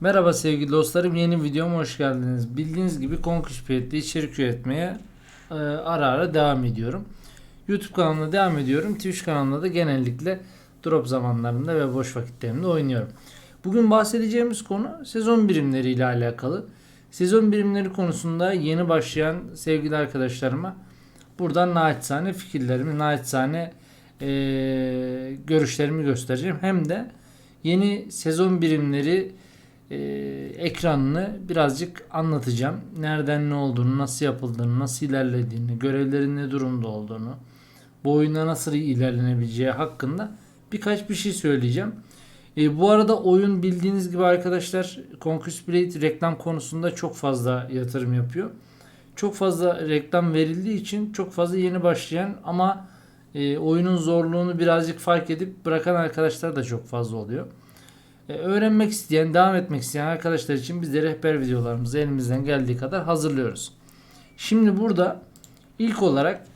Merhaba sevgili dostlarım yeni videoma hoş geldiniz. Bildiğiniz gibi Konkuş Piyet'te içerik üretmeye e, ara ara devam ediyorum. YouTube kanalına devam ediyorum. Twitch kanalında da genellikle drop zamanlarında ve boş vakitlerimde oynuyorum. Bugün bahsedeceğimiz konu sezon birimleri ile alakalı. Sezon birimleri konusunda yeni başlayan sevgili arkadaşlarıma buradan naçizane fikirlerimi, naçizane e, görüşlerimi göstereceğim. Hem de yeni sezon birimleri e, ekranını birazcık anlatacağım. Nereden ne olduğunu, nasıl yapıldığını, nasıl ilerlediğini, görevlerin ne durumda olduğunu, bu oyunda nasıl ilerlenebileceği hakkında birkaç bir şey söyleyeceğim. E, bu arada oyun bildiğiniz gibi arkadaşlar Conquest Blade reklam konusunda çok fazla yatırım yapıyor. Çok fazla reklam verildiği için çok fazla yeni başlayan ama e, oyunun zorluğunu birazcık fark edip bırakan arkadaşlar da çok fazla oluyor. E, öğrenmek isteyen, devam etmek isteyen arkadaşlar için biz de rehber videolarımızı elimizden geldiği kadar hazırlıyoruz. Şimdi burada ilk olarak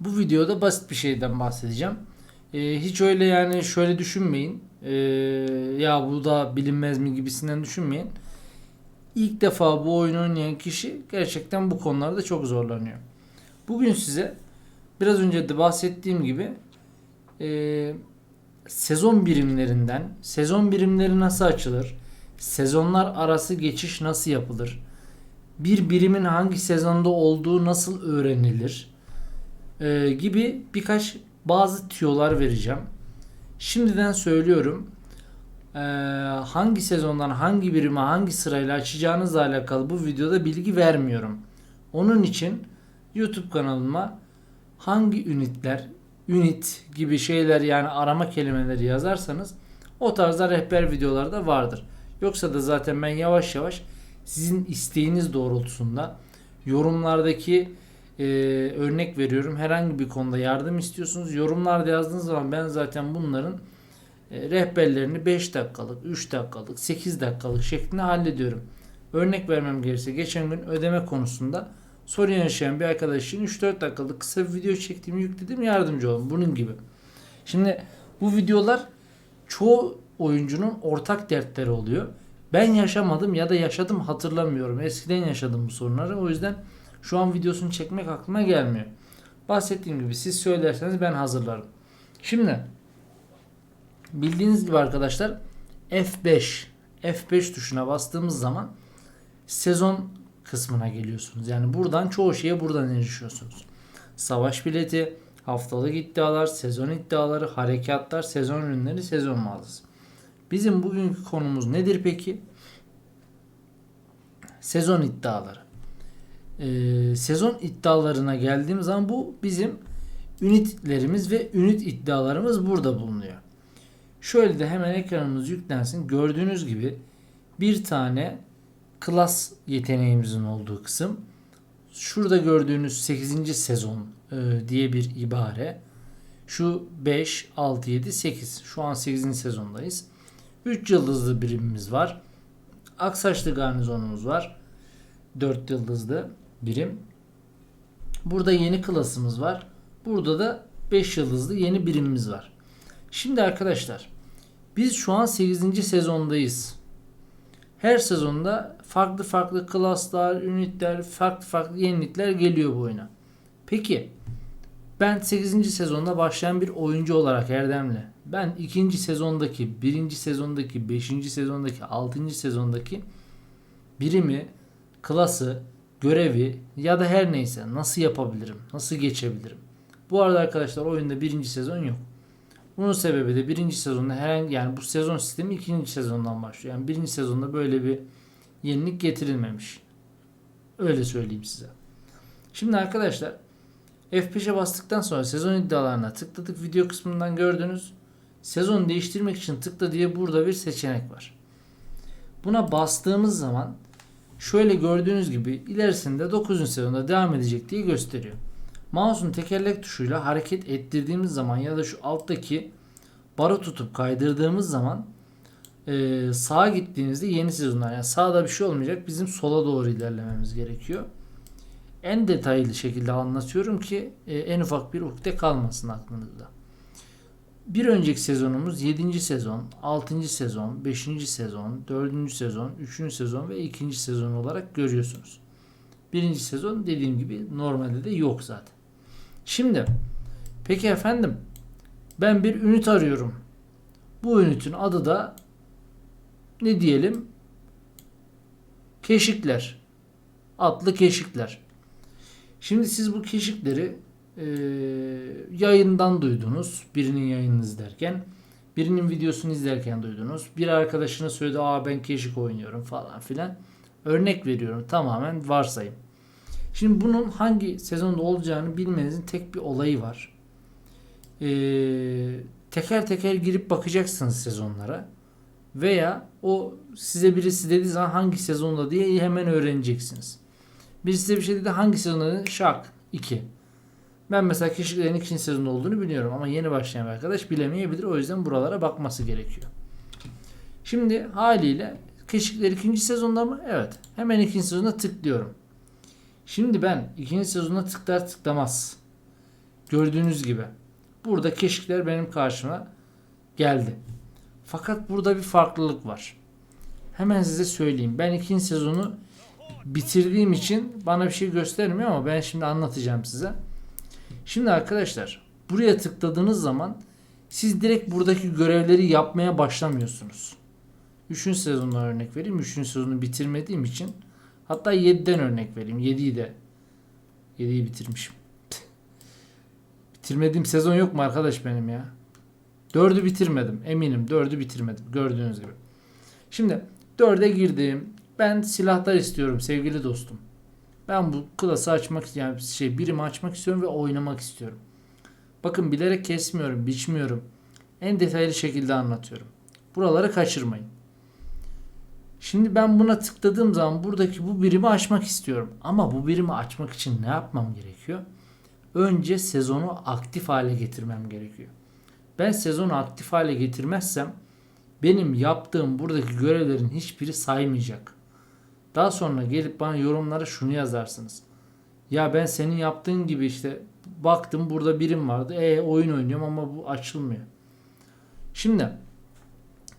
bu videoda basit bir şeyden bahsedeceğim. E, hiç öyle yani şöyle düşünmeyin. E, ya bu da bilinmez mi gibisinden düşünmeyin. İlk defa bu oyunu oynayan kişi gerçekten bu konularda çok zorlanıyor. Bugün size biraz önce de bahsettiğim gibi sezon birimlerinden, sezon birimleri nasıl açılır, sezonlar arası geçiş nasıl yapılır, bir birimin hangi sezonda olduğu nasıl öğrenilir e, gibi birkaç bazı tüyolar vereceğim. Şimdiden söylüyorum e, hangi sezondan hangi birime hangi sırayla açacağınızla alakalı bu videoda bilgi vermiyorum. Onun için YouTube kanalıma hangi ünitler unit gibi şeyler yani arama kelimeleri yazarsanız o tarzda rehber videolarda vardır. Yoksa da zaten ben yavaş yavaş sizin isteğiniz doğrultusunda yorumlardaki e, örnek veriyorum. Herhangi bir konuda yardım istiyorsunuz. Yorumlarda yazdığınız zaman ben zaten bunların e, rehberlerini 5 dakikalık, 3 dakikalık, 8 dakikalık şeklinde hallediyorum. Örnek vermem gerekirse geçen gün ödeme konusunda sorun yaşayan bir arkadaş için 3-4 dakikalık kısa bir video çektiğimi yükledim yardımcı olun. Bunun gibi. Şimdi bu videolar çoğu oyuncunun ortak dertleri oluyor. Ben yaşamadım ya da yaşadım hatırlamıyorum. Eskiden yaşadım bu sorunları. O yüzden şu an videosunu çekmek aklıma gelmiyor. Bahsettiğim gibi siz söylerseniz ben hazırlarım. Şimdi bildiğiniz gibi arkadaşlar F5 F5 tuşuna bastığımız zaman sezon kısmına geliyorsunuz. Yani buradan çoğu şeye buradan erişiyorsunuz. Savaş bileti, haftalık iddialar, sezon iddiaları, harekatlar, sezon ürünleri, sezon mağazası. Bizim bugünkü konumuz nedir peki? Sezon iddiaları. Ee, sezon iddialarına geldiğim zaman bu bizim ünitlerimiz ve ünit iddialarımız burada bulunuyor. Şöyle de hemen ekranımız yüklensin. Gördüğünüz gibi bir tane klas yeteneğimizin olduğu kısım. Şurada gördüğünüz 8. sezon e, diye bir ibare. Şu 5, 6, 7, 8. Şu an 8. sezondayız. 3 yıldızlı birimimiz var. Aksaçlı garnizonumuz var. 4 yıldızlı birim. Burada yeni klasımız var. Burada da 5 yıldızlı yeni birimimiz var. Şimdi arkadaşlar biz şu an 8. sezondayız. Her sezonda farklı farklı klaslar, ünitler, farklı farklı yenilikler geliyor bu oyuna. Peki ben 8. sezonda başlayan bir oyuncu olarak Erdem'le ben 2. sezondaki, 1. sezondaki, 5. sezondaki, 6. sezondaki birimi, klası, görevi ya da her neyse nasıl yapabilirim, nasıl geçebilirim? Bu arada arkadaşlar oyunda 1. sezon yok. Bunun sebebi de birinci sezonda herhangi yani bu sezon sistemi ikinci sezondan başlıyor. Yani birinci sezonda böyle bir yenilik getirilmemiş. Öyle söyleyeyim size. Şimdi arkadaşlar F5'e bastıktan sonra sezon iddialarına tıkladık. Video kısmından gördünüz. Sezon değiştirmek için tıkla diye burada bir seçenek var. Buna bastığımız zaman şöyle gördüğünüz gibi ilerisinde 9. sezonda devam edecek diye gösteriyor. Mouse'un tekerlek tuşuyla hareket ettirdiğimiz zaman ya da şu alttaki barı tutup kaydırdığımız zaman e, sağa gittiğinizde yeni sezonlar yani sağda bir şey olmayacak bizim sola doğru ilerlememiz gerekiyor. En detaylı şekilde anlatıyorum ki e, en ufak bir ukde kalmasın aklınızda. Bir önceki sezonumuz 7. sezon, 6. sezon, 5. sezon, 4. sezon, 3. sezon ve 2. sezon olarak görüyorsunuz. Birinci sezon dediğim gibi normalde de yok zaten. Şimdi peki efendim ben bir ünit arıyorum. Bu ünitin adı da ne diyelim? Keşikler. Atlı keşikler. Şimdi siz bu keşikleri e, yayından duydunuz. Birinin yayınını izlerken. Birinin videosunu izlerken duydunuz. Bir arkadaşına söyledi aa ben keşik oynuyorum falan filan. Örnek veriyorum tamamen varsayım. Şimdi bunun hangi sezonda olacağını bilmenizin tek bir olayı var. Ee, teker teker girip bakacaksınız sezonlara. Veya o size birisi dediği zaman hangi sezonda diye hemen öğreneceksiniz. Birisi size bir şey dedi hangi sezonda dedi? Şak 2. Ben mesela keşiflerin ikinci sezonda olduğunu biliyorum ama yeni başlayan bir arkadaş bilemeyebilir. O yüzden buralara bakması gerekiyor. Şimdi haliyle keşifler ikinci sezonda mı? Evet. Hemen ikinci sezonda tıklıyorum. Şimdi ben ikinci sezonda tıklar tıklamaz. Gördüğünüz gibi. Burada keşifler benim karşıma geldi. Fakat burada bir farklılık var. Hemen size söyleyeyim. Ben ikinci sezonu bitirdiğim için bana bir şey göstermiyor ama ben şimdi anlatacağım size. Şimdi arkadaşlar buraya tıkladığınız zaman siz direkt buradaki görevleri yapmaya başlamıyorsunuz. 3. sezondan örnek vereyim. 3. sezonu bitirmediğim için hatta 7'den örnek vereyim. 7'yi de 7'yi bitirmişim. Bitirmediğim sezon yok mu arkadaş benim ya? 4'ü bitirmedim. Eminim 4'ü bitirmedim. Gördüğünüz gibi. Şimdi 4'e girdim. Ben silahlar istiyorum sevgili dostum. Ben bu klası açmak yani şey birimi açmak istiyorum ve oynamak istiyorum. Bakın bilerek kesmiyorum, biçmiyorum. En detaylı şekilde anlatıyorum. Buraları kaçırmayın. Şimdi ben buna tıkladığım zaman buradaki bu birimi açmak istiyorum. Ama bu birimi açmak için ne yapmam gerekiyor? Önce sezonu aktif hale getirmem gerekiyor. Ben sezonu aktif hale getirmezsem benim yaptığım buradaki görevlerin hiçbiri saymayacak. Daha sonra gelip bana yorumlara şunu yazarsınız. Ya ben senin yaptığın gibi işte baktım burada birim vardı. E oyun oynuyorum ama bu açılmıyor. Şimdi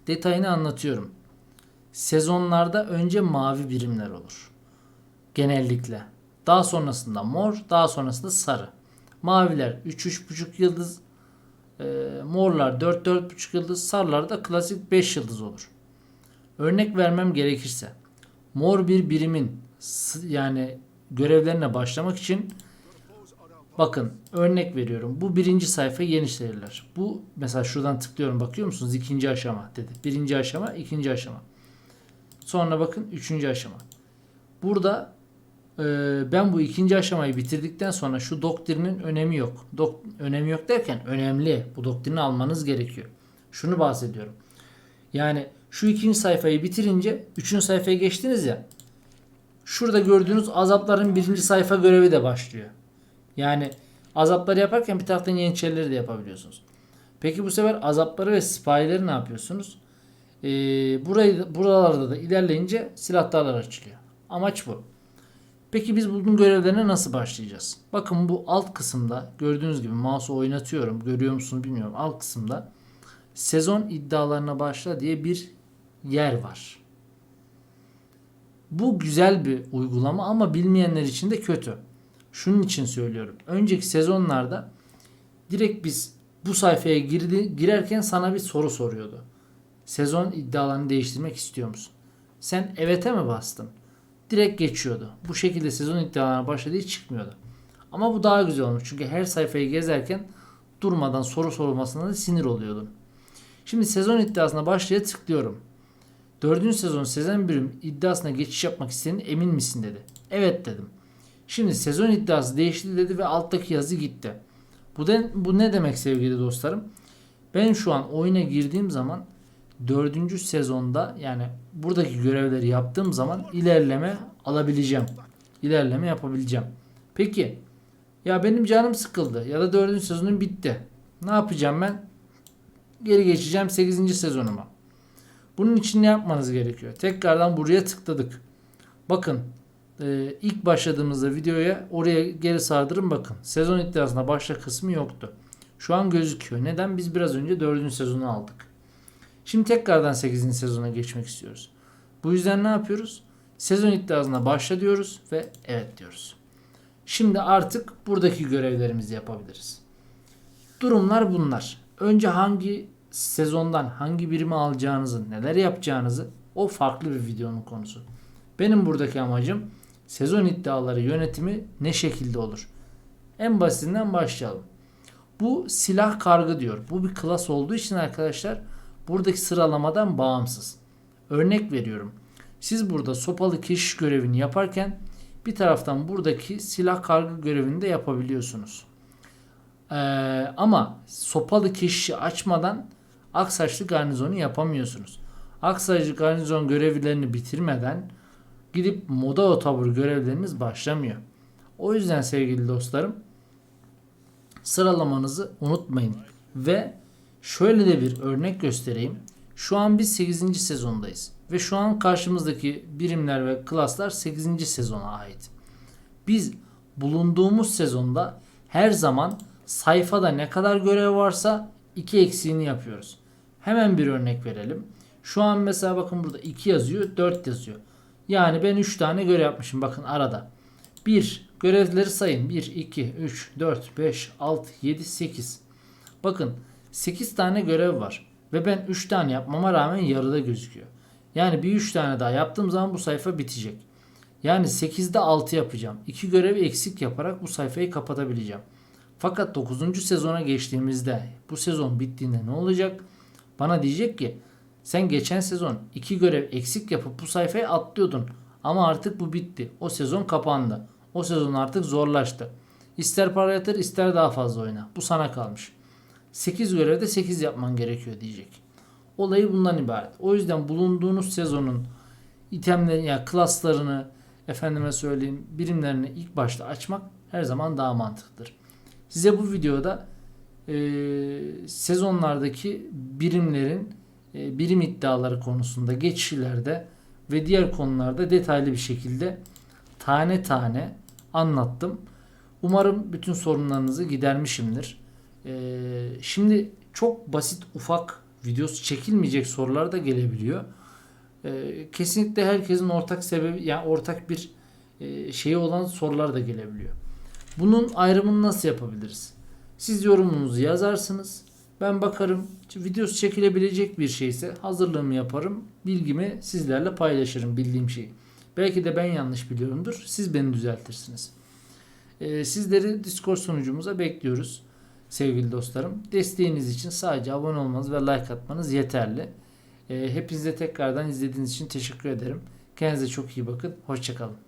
detayını anlatıyorum. Sezonlarda önce mavi birimler olur. Genellikle. Daha sonrasında mor, daha sonrasında sarı. Maviler 3-3,5 yıldız, e, morlar 4-4,5 yıldız, sarılar da klasik 5 yıldız olur. Örnek vermem gerekirse mor bir birimin yani görevlerine başlamak için bakın örnek veriyorum. Bu birinci sayfayı genişletirler. Bu mesela şuradan tıklıyorum bakıyor musunuz? İkinci aşama dedi. Birinci aşama, ikinci aşama. Sonra bakın üçüncü aşama. Burada e, ben bu ikinci aşamayı bitirdikten sonra şu doktrinin önemi yok. Dok, önemi yok derken önemli. Bu doktrini almanız gerekiyor. Şunu bahsediyorum. Yani şu ikinci sayfayı bitirince üçüncü sayfaya geçtiniz ya. Şurada gördüğünüz azapların birinci sayfa görevi de başlıyor. Yani azapları yaparken bir taraftan yeniçerileri de yapabiliyorsunuz. Peki bu sefer azapları ve sipahileri ne yapıyorsunuz? Ee, burayı, buralarda da ilerleyince silahlarlar açılıyor. Amaç bu. Peki biz bunun görevlerine nasıl başlayacağız? Bakın bu alt kısımda gördüğünüz gibi mouse'u oynatıyorum. Görüyor musunuz bilmiyorum. Alt kısımda sezon iddialarına başla diye bir yer var. Bu güzel bir uygulama ama bilmeyenler için de kötü. Şunun için söylüyorum. Önceki sezonlarda direkt biz bu sayfaya girdi, girerken sana bir soru soruyordu. Sezon iddialarını değiştirmek istiyor musun? Sen evet'e mi bastın? Direkt geçiyordu. Bu şekilde sezon iddialarına başladığı çıkmıyordu. Ama bu daha güzel olmuş. Çünkü her sayfayı gezerken durmadan soru sorulmasına da sinir oluyordun. Şimdi sezon iddiasına başlaya tıklıyorum. Dördüncü sezon sezon bölüm iddiasına geçiş yapmak istediğin emin misin dedi. Evet dedim. Şimdi sezon iddiası değişti dedi ve alttaki yazı gitti. Bu, de, bu ne demek sevgili dostlarım? Ben şu an oyuna girdiğim zaman dördüncü sezonda yani buradaki görevleri yaptığım zaman ilerleme alabileceğim. İlerleme yapabileceğim. Peki ya benim canım sıkıldı ya da dördüncü sezonum bitti. Ne yapacağım ben? Geri geçeceğim 8. sezonuma. Bunun için ne yapmanız gerekiyor? Tekrardan buraya tıkladık. Bakın e, ilk başladığımızda videoya oraya geri sardırın bakın. Sezon iddiasına başla kısmı yoktu. Şu an gözüküyor. Neden? Biz biraz önce 4. sezonu aldık. Şimdi tekrardan 8. sezona geçmek istiyoruz. Bu yüzden ne yapıyoruz? Sezon iddiasına başla diyoruz ve evet diyoruz. Şimdi artık buradaki görevlerimizi yapabiliriz. Durumlar bunlar. Önce hangi sezondan hangi birimi alacağınızı, neler yapacağınızı o farklı bir videonun konusu. Benim buradaki amacım sezon iddiaları yönetimi ne şekilde olur? En basitinden başlayalım. Bu silah kargı diyor. Bu bir klas olduğu için arkadaşlar buradaki sıralamadan bağımsız. Örnek veriyorum. Siz burada sopalı keşiş görevini yaparken bir taraftan buradaki silah kargı görevini de yapabiliyorsunuz. Ee, ama sopalı keşişi açmadan Aksaçlı garnizonu yapamıyorsunuz. Aksaçlı garnizon görevlerini bitirmeden gidip moda otobur görevleriniz başlamıyor. O yüzden sevgili dostlarım sıralamanızı unutmayın. Ve şöyle de bir örnek göstereyim. Şu an biz 8. sezondayız. Ve şu an karşımızdaki birimler ve klaslar 8. sezona ait. Biz bulunduğumuz sezonda her zaman sayfada ne kadar görev varsa iki eksiğini yapıyoruz. Hemen bir örnek verelim. Şu an mesela bakın burada 2 yazıyor, 4 yazıyor. Yani ben 3 tane görev yapmışım bakın arada. 1. Görevleri sayın. 1, 2, 3, 4, 5, 6, 7, 8. Bakın 8 tane görev var. Ve ben 3 tane yapmama rağmen yarıda gözüküyor. Yani bir 3 tane daha yaptığım zaman bu sayfa bitecek. Yani 8'de 6 yapacağım. 2 görevi eksik yaparak bu sayfayı kapatabileceğim. Fakat 9. sezona geçtiğimizde bu sezon bittiğinde ne olacak? Bana diyecek ki sen geçen sezon 2 görev eksik yapıp bu sayfayı atlıyordun. Ama artık bu bitti. O sezon kapandı. O sezon artık zorlaştı. İster para yatır ister daha fazla oyna. Bu sana kalmış. 8 görevde 8 yapman gerekiyor diyecek. Olayı bundan ibaret. O yüzden bulunduğunuz sezonun itemleri yani klaslarını efendime söyleyeyim birimlerini ilk başta açmak her zaman daha mantıklıdır. Size bu videoda e, sezonlardaki birimlerin e, birim iddiaları konusunda geçişlerde ve diğer konularda detaylı bir şekilde tane tane anlattım. Umarım bütün sorunlarınızı gidermişimdir. E, şimdi çok basit ufak videosu çekilmeyecek sorular da gelebiliyor. E, kesinlikle herkesin ortak sebebi yani ortak bir e, şeyi olan sorular da gelebiliyor. Bunun ayrımını nasıl yapabiliriz? Siz yorumunuzu yazarsınız. Ben bakarım videosu çekilebilecek bir şeyse hazırlığımı yaparım. Bilgimi sizlerle paylaşırım bildiğim şeyi. Belki de ben yanlış biliyorumdur. Siz beni düzeltirsiniz. Ee, sizleri Discord sunucumuza bekliyoruz sevgili dostlarım. Desteğiniz için sadece abone olmanız ve like atmanız yeterli. Ee, hepinize tekrardan izlediğiniz için teşekkür ederim. Kendinize çok iyi bakın. Hoşçakalın.